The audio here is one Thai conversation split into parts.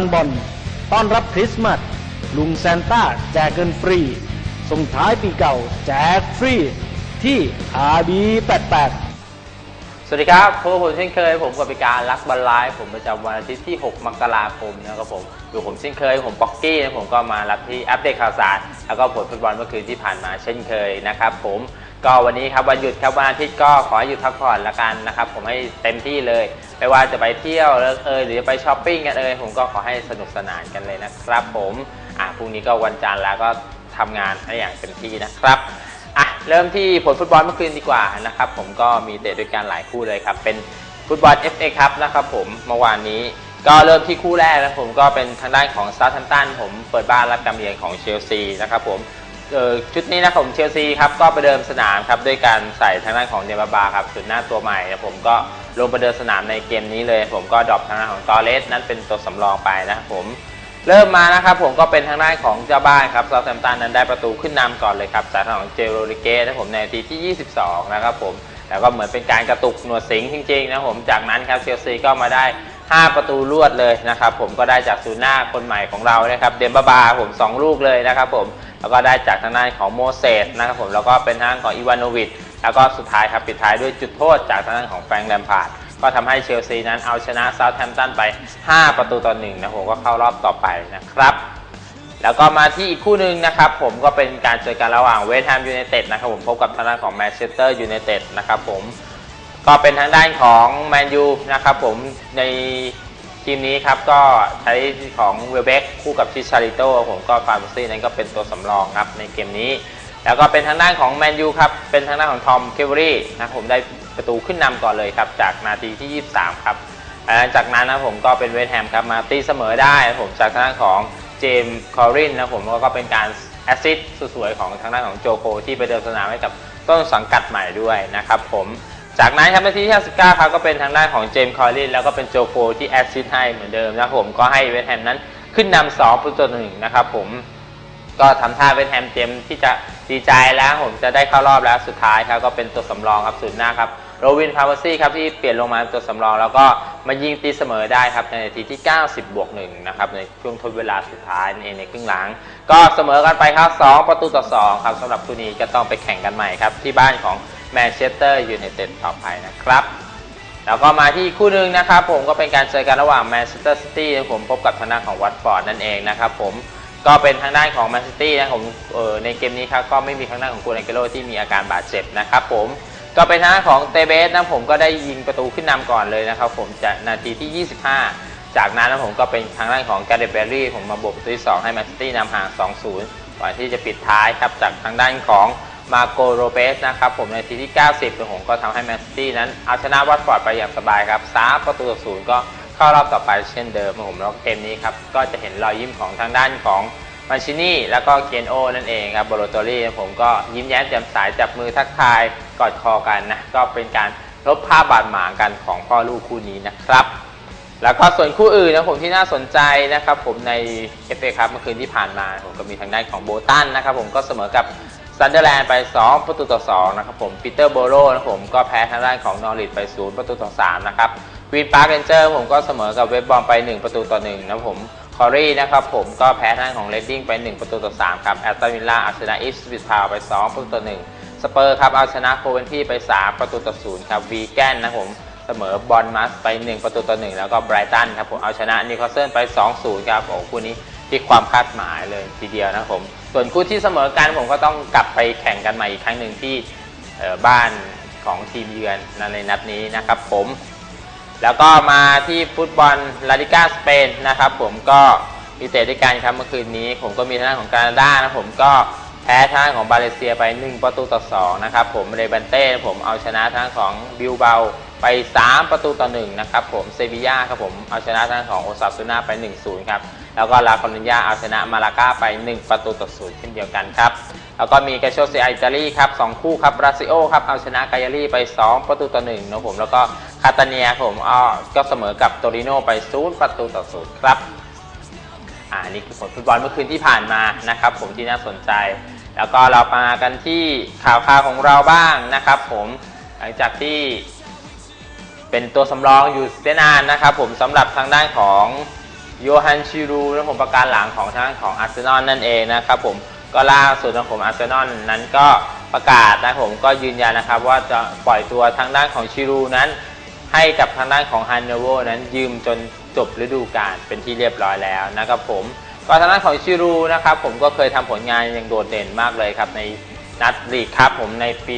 นบอลต้อนรับคริสต์มาสลุงแซนต้าแจกเงินฟรี ส่งท้ายปีเก่าแจกฟรี ที่ RB88 สวัสดีครับพบกับผมเช่นเคย ผมกับพิการรักบอลไลฟ์ผมประจำวันอาทิตย์ที่ 6 มกราคมนะครับผมอยู่ผมเช่นเคย ผมป๊อกกี้นะผมก็มารับที่อัปเดตข่าวสาร แล้วก็ผลฟุตบอลเมื่อคืนที่ผ่านมาเช่นเคยนะครับผม ก็วันนี้ครับวันหยุดครับวันอาทิตย์ก็ขอหยุดพักผ่อนละกันนะครับ ผมให้เต็มที่เลย ไม่ว่าจะไปเที่ยวเอยหรือจะไปช้อปปิ้งกันเอยผมก็ขอให้สนุกสนานกันเลยนะครับ ผมอะพรุ่งนี้ก็วันจันทร์แล้วก็ทำงานให้อย่างเต็มที่นะครับอะเริ่มที่ผลฟุตบอลเมื่อคืนดีกว่านะครับ ผมก็มีเตะด้วยกันหลายคู่เลยครับ เป็นฟุตบอล FA ครับนะครับ ผมเมื่อวานนี้ก็เริ่มที่คู่แรกนะผมก็เป็นทางด้านของซา u ์ h ั m ตันผมเปิดบ้านรับการเยือนของเชลซีนะครับผม ชุดนี้นะครับผมเชลซีครับก็ไปเดิมสนามครับด้วยการใส่ทางด้านของเดบาบาครับสุดหน้าตัวใหม่นะผมก็ลงไปเดิมสนามในเกมนี้เลย ผมก็ดรอปทางด้านของตอเลสนั้นเป็นตัวสำรองไปนะครับผมเริ่มมานะครับผมก็เป็นทางด้านของเจ้าบ้านครับซา u ์ h ั m ตันนั้นได้ประตูขึ้นนำก่อนเลยครับจากทางของเจโรริเกสนะผมในนาทีที่ 22 นะครับผมแล้วก็เหมือนเป็นการกระตุกหนวดสิงจริงๆนะผมจากนั้นครับเชลซีก็มาได้ 5 ประตูรวดเลยนะครับผมก็ได้จากซูน่าคนใหม่ของเรานะครับเดมบาบาผม 2 ลูกเลยนะครับผม แล้วก็ได้จากทางด้านของโมเสสนะครับผมแล้วก็เป็นทางของอีวานโนวิชแล้วก็สุดท้ายครับปิดท้ายด้วยจุดโทษจากทางด้านของแฟรงค์แลมพาร์ดก็ทำให้เชลซีนั้นเอาชนะซา u ์แ m ม t ันไป 5 ประตูต่อหนึ่งนะผมก็เข้ารอบต่อไปนะครับแล้วก็มาที่อีกคู่หนึ่งนะครับผมก็เป็นการเจอกันระหว่างเวสต์แฮมยูไนเต็ดนะครับผมพบกับทางด้านของแมนเชสเตอร์ยูไนเต็ดนะครับผมก็เป็นทางด้านของแมนยูนะครับผมใน ทีมนี้ครับก็ใช้ของเวลเบกคู่กับชิชาริโตผมก็ฟาร์มซี่นั้นก็เป็นตัวสำรองครับในเกมนี้ แล้วก็เป็นทางด้านของแมนยูครับ เป็นทางด้านของทอมเคเวอรี่นะผมได้ประตูขึ้นนำก่อนเลยครับ จากนาทีที่ 23 ครับหลังจากนั้นนะผมก็เป็นเวสแฮมครับมาตีเสมอได้ผมจากทางด้านของเจมส์คอรินนะผมแล้วก็เป็นการแอสซิสต์สวยๆของทางด้านของโจโคที่ไปเดินสนามให้กับต้นสังกัดใหม่ด้วยนะครับผม จากนั้นครับนาทีที่59ครับก็เป็นทางด้านของเจมส์คอรินแล้วก็เป็นโจโคที่แอสซิสต์ให้เหมือนเดิมนะผมก็ให้เวสแฮมนั้นขึ้นนำ2ประตูต่อหนึ่งนะครับผมก็ทำท่าเป็นแฮมเจมที่จะดีใจแล้วผมจะได้เข้ารอบแล้วสุดท้ายครับก็เป็นตัวสำรองครับสุดหน้าครับโรวินพาวเวอร์ซี่ครับที่เปลี่ยนลงมาเป็นตัวสำรอง แล้วก็มายิงตีเสมอได้ครับในนาทีที่ 90 บวกหนึ่งนะครับในช่วงทดเวลาสุดท้ายนั่นเองในครึ่งหลัง ก็เสมอกันไปครับ 2 ประตูต่อ 2 ครับสำหรับคู่นี้ก็ต้องไปแข่งกันใหม่ครับที่บ้านของ แมนเชสเตอร์ยูไนเต็ดต่อไปนะครับ แล้วก็มาที่คู่หนึ่งนะครับ ผมก็เป็นการเจอกันระหว่างแมนเชสเตอร์ซิตี้ผมพบกับทางด้านของวัตฟอร์ดนั่นเองนะครับผมก็เป็นทางด้านของแมนซิตี้นะผมเออในเกมนี้ครับก็ไม่มีทางด้านของกูนเกโรที่มีอาการบาดเจ็บนะครับผมก็เป็นทางด้านของเตเบสนะผมก็ได้ยิงประตูขึ้นนำก่อนเลยนะครับผมจากนาทีที่ 25 จากนั้นนะผมก็เป็นทางด้านของแกเรตเบอรี่ผมมาบวกประตูที่2ให้แมนซิตี้นำห่าง 2-0ก่อนที่จะปิดท้ายครับจากทางด้านของ มาโกโรเปสนะครับผมในทีที่ 90ผมก็ทำให้แมนซิตี้นั้นเอาชนะวัตฟอร์ดไปอย่างสบายครับ3ประตูต่อศูนย์ก็เข้ารอบต่อไปเช่นเดิมผมแล้วเกมนี้ครับก็จะเห็นรอยยิ้มของทางด้านของมาชินี่แล้วก็เกนโอนั่นเองครับโบโลโตรี่ผมก็ยิ้มแย้มแจ่มใสจับมือทักทายกอดคอกันนะก็เป็นการลบภาพบาดหมางกันของพ่อลูกคู่นี้นะครับ แล้วก็ส่วนคู่อื่นนะผมที่น่าสนใจนะครับ ผมใน FA ครับเมื่อคืนที่ผ่านมาผมก็มีทางด้านของโบตันนะครับ ผมก็เสมอกับ ซันเดอร์แลนด์ไป 2 ประตูต่อ 2 นะครับผมปีเตอร์โบโรนะผมก็แพ้ทางด้านของนอริทไป 0 ประตูต่อ 3 นะครับวีนปาร์คเรนเจอร์ผมก็เสมอกับเวบบอมไป 1 ประตูต่อ 1 นะผมคอรี่นะครับผมก็แพ้ทางของเรดดิ้งไป 1 ประตูต่อ 3 ครับแอตตันวิลล่าเอาชนะอีฟสวิตพาวไป 2 ประตูต่อ 1 สเปอร์ครับเอาชนะโคเวนที่ไป 3 ประตูต่อ 0 ครับวีแกนนะผมเสมอบอลมัสไป 1 ประตูต่อ 1 แล้วก็ไบรตันครับผมเอาชนะนิวคาสเซิลไป 2-0 ครับโอ้คู่นี้ ที่ความคาดหมายเลยทีเดียวนะครับผม ส่วนคู่ที่เสมอกันผมก็ต้องกลับไปแข่งกันใหม่อีกครั้งหนึ่งที่บ้านของทีมเยือนในนัดนี้นะครับผม แล้วก็มาที่ฟุตบอลลาลิก้าสเปนนะครับผมก็มีเตะด้วยกันครับเมื่อคืนนี้ ผมก็มีทางด้านของกานาดานะผมก็แพ้ทางด้านของบาเลเซียไป 1 ประตูต่อ2นะครับผมเรบันเต้ผมเอาชนะทางด้านของบิลเบา ไป 3 ประตูต่อ1นะครับผมเซบีย่าครับผมเอาชนะทางด้านของโอซาซูน่าไป 1-0 ครับ แล้วก็ลาคอนิญาเอาชนะมาลาก้าไป 1 ประตูต่อ0เช่นเดียวกันครับ แล้วก็มีกาโชเซียอิตาลีครับสองคู่ครับบราซิโอครับเอาชนะกายาลีไป 2 ประตูต่อ1นะผมแล้วก็คาตาเนียผมอ้อก็เสมอกับโตริโนไป 0 ประตูต่อ0ครับอ่านี่คือผลฟุตบอลเมื่อคืนที่ผ่านมานะครับผมที่น่าสนใจ แล้วก็เรามากันที่ข่าวคราวของเราบ้างนะครับผมหลังจากที่ เป็นตัวสำรองอยู่เสียนานนะครับผมสำหรับทางด้านของโยฮันชิรูนะผมประการหลังของทางด้านของอาร์เซนอลนั่นเองนะครับผมก็ล่าสุดนะผมอาร์เซนอลนั้นก็ประกาศนะผมก็ยืนยันนะครับว่าจะปล่อยตัวทางด้านของชิรูนั้น ให้กับทางด้านของฮันเนโวนั้นยืมจนจบฤดูกาลเป็นที่เรียบร้อยแล้วนะครับผมก็ทางด้านของชิรูนะครับผมก็เคยทำผลงานอย่างโดดเด่นมากเลยครับใน นัดลีกครับผมในปี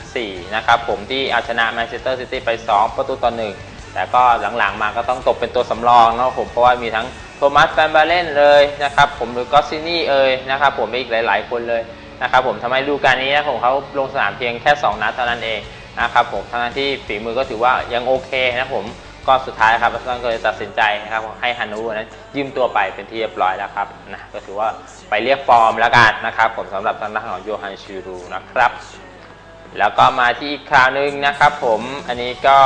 2004 นะครับผมที่เอาชนะแมนเชสเตอร์ซิตี้ไป 2 ประตูต่อหนึ่งแต่ก็หลังๆมาก็ต้องตกเป็นตัวสำรองนะครับผมเพราะว่ามีทั้งโทมัสแฟนบาเลนเลยนะครับผมหรือกอสซินี่เอ่ยนะครับผมอีกหลายๆ คนเลยนะครับผมทำให้ดูกาลนี้นะผมเขาลงสนามเพียงแค่ 2 นัดเท่านั้นเองนะครับผมทั้งที่ฝีมือก็ถือว่ายังโอเคนะผม ก็สุดท้ายครับอาร์เซนอลก็เลยตัดสินใจนะครับให้ฮันนูนั้นยืมตัวไปเป็นที่เรียบร้อยแล้วครับนะก็ถือว่าไปเรียกฟอร์มแล้วกันนะครับผมสำหรับทางด้านของโยฮันชิรูนะครับแล้วก็มาที่อีกข่าวหนึ่งนะครับผมอันนี้ก็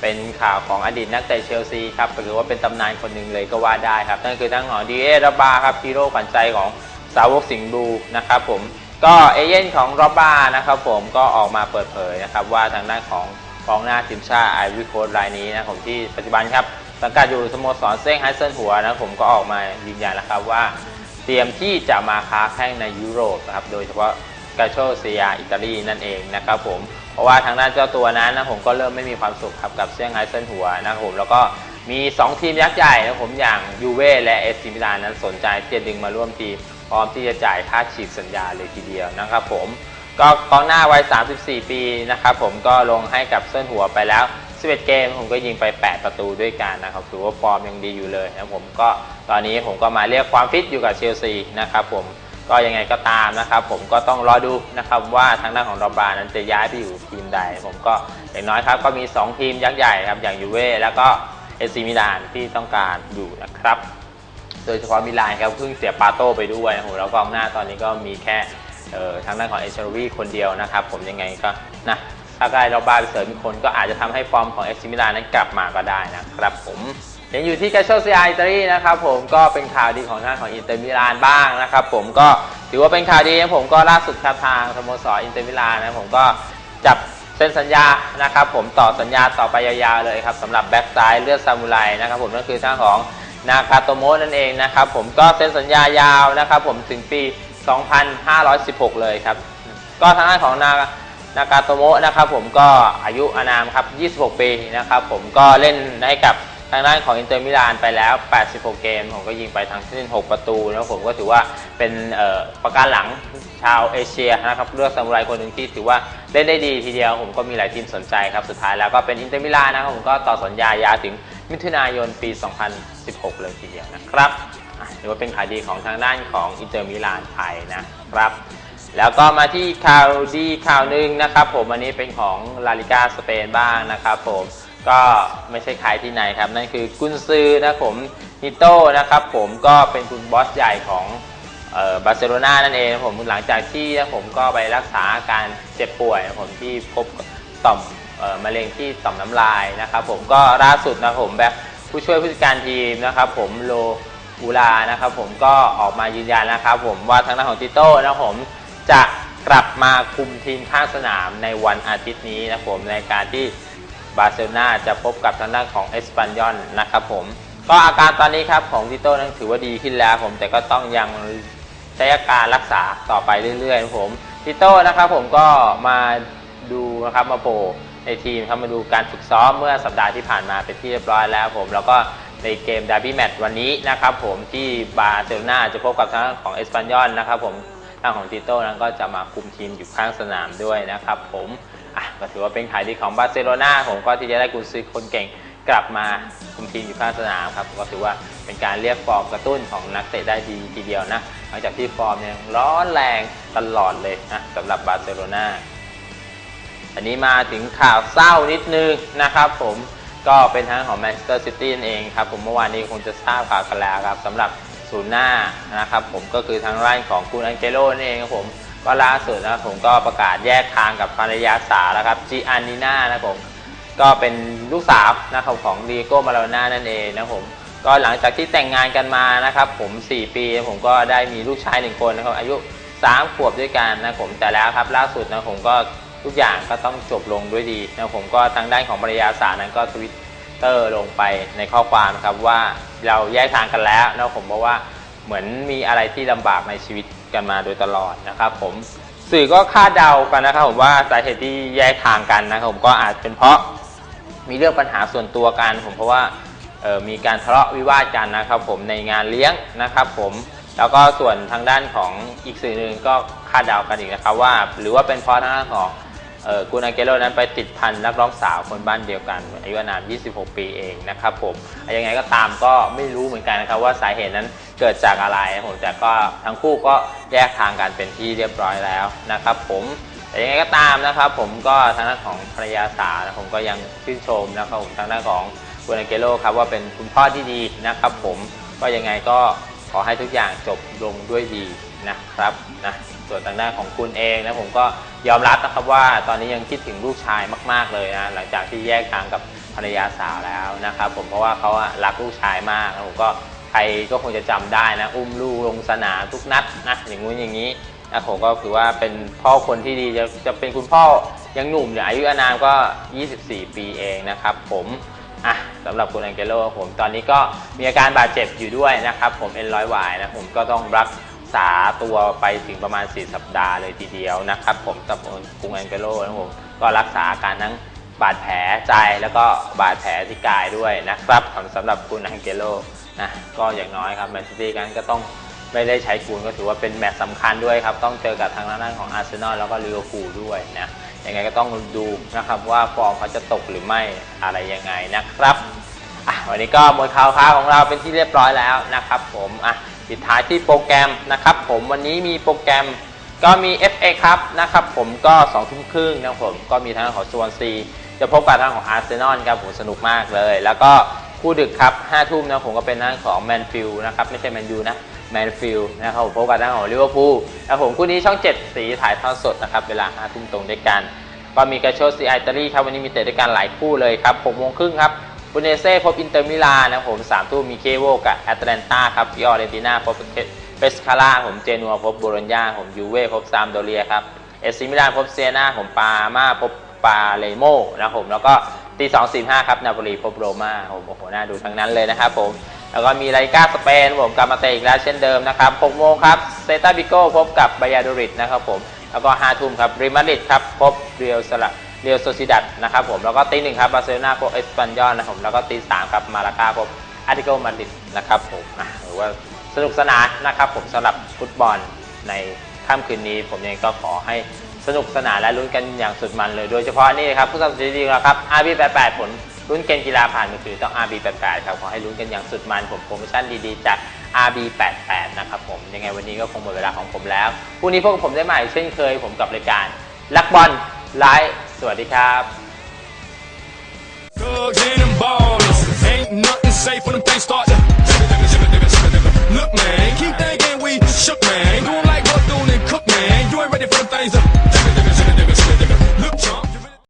เป็นข่าวของอดีตนักเตะเชลซีครับหรือว่าเป็นตำนานคนหนึ่งเลยก็ว่าได้ครับนั่นคือทางของดีเอราบาครับฮีโร่ขวัญใจของสาวกสิงห์บูนะครับผมก็เอเย่นของรอบานะครับผมก็ออกมาเปิดเผยนะครับว่าทางด้านของ กองหน้าทีมชาติไอวิโคสรายนี้นะผมที่ปัจจุบันครับสังกัดอยู่สโมสรเซ้งไฮเซนหัวนะผมก็ออกมายืนยันแล้วครับว่า เตรียมที่จะมาค้าแข้งในยุโรปนะครับโดยเฉพาะกาโชเซียอิตาลีนั่นเองนะครับผมเพราะว่าทางด้านเจ้าตัวนั้นนะผมก็เริ่มไม่มีความสุขครับกับเซี่ยงไฮ้เซินหัวนะครับผมแล้วก็มี 2 ทีมยักษ์ใหญ่นะผมอย่างยูเว่และเอสซิมิลานนั้นสนใจที่จะดึงมาร่วมทีมพร้อมที่จะจ่ายค่าฉีกสัญญาเลยทีเดียวนะครับผม ก็กองหน้าวัย 34 ปีนะครับผมก็ลงให้กับเซินหัวไปแล้ว 11 เกมผมก็ยิงไป 8 ประตูด้วยกันนะครับถือว่าฟอร์มยังดีอยู่เลยนะผมก็ตอนนี้ผมก็มาเรียกความฟิตอยู่กับเชลซีนะครับผมก็ยังไงก็ตามนะครับผมก็ต้องรอดูนะครับว่าทางด้านของรอบานั้นจะย้ายไปอยู่ทีมใด ผมก็อย่างน้อยครับก็มี 2 ทีมยักษ์ใหญ่ครับอย่างยูเว่แล้วก็เอซีมิลานที่ต้องการอยู่นะครับ โดยเฉพาะมิลานครับเพิ่งเสียปาโต้ไปด้วยโอ้โหแล้วกองหน้าตอนนี้ก็มีแค่ ทางด้านของเอเชอรีคนเดียวนะครับ ผมยังไงก็นะถ้าได้รอบาไปเสริมอีกคนก็อาจจะทำให้ฟอร์มของเอซิมิลานนั้นกลับมาก็ได้นะครับผมยังอยู่ที่กาโชเซียอิตาลีนะครับผมก็เป็นข่าวดีของทางของอินเตอร์มิลานบ้างนะครับผมก็ถือว่าเป็นข่าวดีนะผมก็ล่าสุดครับทางสโมสรอินเตอร์มิลานนะผมก็จับเซ็นสัญญานะครับผมต่อสัญญาต่อไปยาวๆเลยครับสำหรับแบ็กซ้ายเลือดซามูไรนะครับผมนั่นคือทางของนาคาโตโมะนั่นเองนะครับผมก็เซ็นสัญญายาวนะครับผมถึงปี 2516 เลยครับ ก็ทางด้านของนานากาโตโมะนะครับผมก็อายุอานามครับ 26 ปีนะครับผมก็เล่นให้กับทางด้านของอินเตอร์มิลานไปแล้ว 86 เกม ผมก็ยิงไปทั้งสิ้น 6 ประตู แล้วผมก็ถือว่าเป็นประการหลังชาวเอเชียนะครับเลือกซามูไรคนหนึ่งที่ถือว่าเล่นได้ดีทีเดียว ผมก็มีหลายทีมสนใจครับ สุดท้ายแล้วก็เป็นอินเตอร์มิลานนะครับ ผมก็ต่อสัญญายาวถึงมิถุนายนปี 2016 เลยทีเดียวนะครับ ถือว่าเป็นข่าวดีของทางด้านของอินเตอร์มิลานไทยนะครับ แล้วก็มาที่ข่าวดีข่าวหนึ่งนะครับ ผมอันนี้เป็นของลาลิกาสเปนบ้างนะครับผมก็ไม่ใช่ใครที่ไหนครับ นั่นคือกุนซือนะผมนิโต้นะครับผมก็เป็นคุณบอสใหญ่ของเออบาร์เซโลนานั่นเองนะผมหลังจากที่ผมก็ไปรักษาอาการเจ็บป่วยนะผมที่พบต่อมออมะเร็งที่ต่อมน้ำลายนะครับผมก็ล่าสุดนะผมแบบผู้ช่วยผู้จัดการทีมนะครับผมโล อูลานะครับผมก็ออกมายืนยันนะครับผมว่าทางด้านของติโต้นะครับผมจะกลับมาคุมทีมข้างสนามในวันอาทิตย์นี้นะผมในการที่บาร์เซโลนาจะพบกับทางด้านของเอสปันยอนนะครับผมก็อาการตอนนี้ครับของติโต้นั้นถือว่าดีขึ้นแล้วผมแต่ก็ต้องยังใช้อาการรักษาต่อไปเรื่อยๆนะผมติโต้นะครับผมก็มาดูนะครับมาโผล่ในทีมครับมาดูการฝึกซ้อมเมื่อสัปดาห์ที่ผ่านมาเป็นที่เรียบร้อยแล้วผมแล้วก็ ในเกมดาร์บี้แมตช์วันนี้นะครับผมที่บาร์เซโลนาจะพบกับทางของเอสปันยอนนะครับผมทางของติโต้นั้นก็จะมาคุมทีมอยู่ข้างสนามด้วยนะครับผมอะก็ถือว่าเป็นขายดีของบาร์เซโลนาผมก็ที่จะได้กุญซือคนเก่งกลับมาคุมทีมอยู่ข้างสนามครับก็ถือว่าเป็นการเรียกฟอร์มกระตุ้นของนักเตะได้ดีทีเดียวนะหลังจากที่ฟอร์มยังร้อนแรงตลอดเลยนะสำหรับบาร์เซโลนาอันนี้มาถึงข่าวเศร้านิดนึงนะครับผม ก็เป็นทางของแมนเชสเตอร์ซิตี้นั่นเองครับผมเมื่อวานนี้คงจะทราบข่าวกันแล้วครับสำหรับศูนย์หน้านะครับผมก็คือทางด้านของคุณอังเกโลนั่นเองครับผมก็ล่าสุดนะครับผมก็ประกาศแยกทางกับภรรยาสาวแล้วครับจีอันนีน่านะครับผมก็เป็นลูกสาวนะครับของดีโก้มาราน่านั่นเองนะครับผมก็หลังจากที่แต่งงานกันมานะครับผม 4 ปีผมก็ได้มีลูกชายหนึ่งคนนะครับอายุ 3 ขวบด้วยกันนะผมแต่แล้วครับล่าสุดนะผมก็ ทุกอย่างก็ต้องจบลงด้วยดีนะผมก็ทางด้านของภรรยาสาวนั้นก็ทวิตเตอร์ลงไปในข้อความนะครับว่าเราแยกทางกันแล้วนะผมเพราะว่าเหมือนมีอะไรที่ลำบากในชีวิตกันมาโดยตลอดนะครับ ผมสื่อก็คาดเดากันนะครับผมว่าสาเหตุที่แยกทางกันนะครับผมก็อาจเป็นเพราะมีเรื่องปัญหาส่วนตัวกัน ผมเพราะว่าออมีการทะเลาะวิวาทกันนะครับ ผมในงานเลี้ยงนะครับ ผมแล้วก็ส่วนทางด้านของอีกสื่อหนึ่งก็คาดเดากันอีกนะครับว่า หรือว่าเป็นเพราะทางด้านของ กุนอาเกโรนั้นไปติดพันนักร้องสาวคนบ้านเดียวกันอายุนาม 26 ปีเองนะครับผมยังไงก็ตามก็ไม่รู้เหมือนกันนะครับว่าสาเหตุนั้นเกิดจากอะไรผมแต่ก็ทั้งคู่ก็แยกทางกันเป็นที่เรียบร้อยแล้วนะครับผมแต่ยังไงก็ตามนะครับผมก็ทางด้านของภรรยาสาวนะผมก็ยังชื่นชมนะครับผมทางด้านของกุนอาเกโรครับว่าเป็นคุณพ่อที่ดีนะครับผมก็ยังไงก็ขอให้ทุกอย่างจบลงด้วยดีนะครับนะ ส่วนทางด้านของคุณเองนะผมก็ยอมรับนะครับว่าตอนนี้ยังคิดถึงลูกชายมาก ๆเลยนะหลังจากที่แยกทางกับภรรยาสาวแล้วนะครับผมเพราะว่าเขาอะรักลูกชายมากนะผมก็ใครก็คงจะจำได้นะ อุ้มลูกลงสนามทุกนัดนะอย่างงู้นอย่างนี้นะผมก็ถือว่าเป็นพ่อคนที่ดีจะจะเป็นคุณพ่อยังหนุ่มเนี่ยอายุอานามก็ 24 ปีเองนะครับผมอะสำหรับคุณแองเกโลผมตอนนี้ก็มีอาการบาดเจ็บอยู่ด้วยนะครับผมเอ็นร้อยวายนะผมก็ต้องรัก ษาตัวไปถึงประมาณ 4 สัปดาห์เลยทีเดียวนะครับ ผมสำหรับคุณแองเกโลนะผมก็รักษาอาการทั้งบาดแผลใจแล้วก็บาดแผลที่กายด้วยนะครับสำหรับคุณแองเกโลนะก็อย่างน้อยครับแมนซิตี้กันก็ต้องไม่ได้ใช้กูลก็ถือว่าเป็นแมตช์สำคัญด้วยครับ ต้องเจอกับทางด้านของอาร์เซนอลแล้วก็ลิเวอร์พูลด้วยนะยังไงก็ต้องดูนะครับว่าฟอร์มเขาจะตกหรือไม่อะไรยังไงนะครับวันนี้ก็มวยข่าวค้าของเราเป็นที่เรียบร้อยแล้วนะครับผมอะ ปิดท้ายที่โปรแกรมนะครับ ผมวันนี้มีโปรแกรมก็มี FA ครับนะครับ ผมก็2ทุ่มครึ่งนะครับผมก็มีทางของสวนซีจะพบกับทางของอาร์เซนอลครับผมสนุกมากเลย แล้วก็คู่ดึกครับ5ทุ่มนะผมก็เป็นทางของแมนฟิลนะครับไม่ใช่แมนยูนะแมนฟิลด์นะครับผมพบกับทางของลิเวอร์พูลนะครับผมคู่นี้ช่อง 7 สีถ่ายทอดสดนะครับเวลา5ทุ่มตรงด้วยกัน ก็มีกระโชดซีไอตาลีครับวันนี้มีเตะด้วยกันหลายคู่เลยครับ6โมงครึ่งครับ บูเนเซ่พบอินเตอร์มิลานนะครับผมทุ่มมีเคโวกับแอตแลนตาครับฟิออเรนติน่าพบเปสคาร่าผมเจนัวพบโบโลญญาผมยูเว่พบซามโดเรียครับเอซิมิลานพบเซียนาผมปามาพบปาเลโมนะครับผมแล้วก็ตี2 4 5ครับนาโปลีพบโรม่าผมโอ้โหน่าดูทั้งนั้นเลยนะครับผมแล้วก็มีลาลิก้าสเปนผมกลับมาเตะอีกแล้วเช่นเดิมนะครับ6โมงครับเซตาบิโกพบกับบายาโดริดนะครับผมแล้วก็5ทุ่มครับริมาริดครับพบเรียวสละ เรียวโซซิดัดนะครับผมแล้วก็ตีหนึ่งครับบาร์เซโลนาพบเอสปันยอลนะครับผมแล้วก็ตีสามครับมาลากาพบอาร์ติโกมาดริดนะครับผมหรือว่าสนุกสนานนะครับผมสำหรับฟุตบอลในค่ำคืนนี้ ผมเองก็ขอให้สนุกสนานและลุ้นกันอย่างสุดมันเลย โดยเฉพาะนี่ครับผู้สนับสนุนดีๆนะครับ RB88 ผลลุ้นเกมกีฬาผ่านมือถือต้อง RB88 ครับขอให้ลุ้นกันอย่างสุดมันผมโปรโมชั่นดีๆจาก RB88 นะครับผมยังไงวันนี้ก็คงหมดเวลาของผมแล้วพรุ่งนี้พวกผมได้ใหม่เช่นเคยผมกับรายการลักบอลไลฟ์ สวัสดีครับ Look, man, keep thinking we shook, man. Like and Cook, man. You ain't ready for things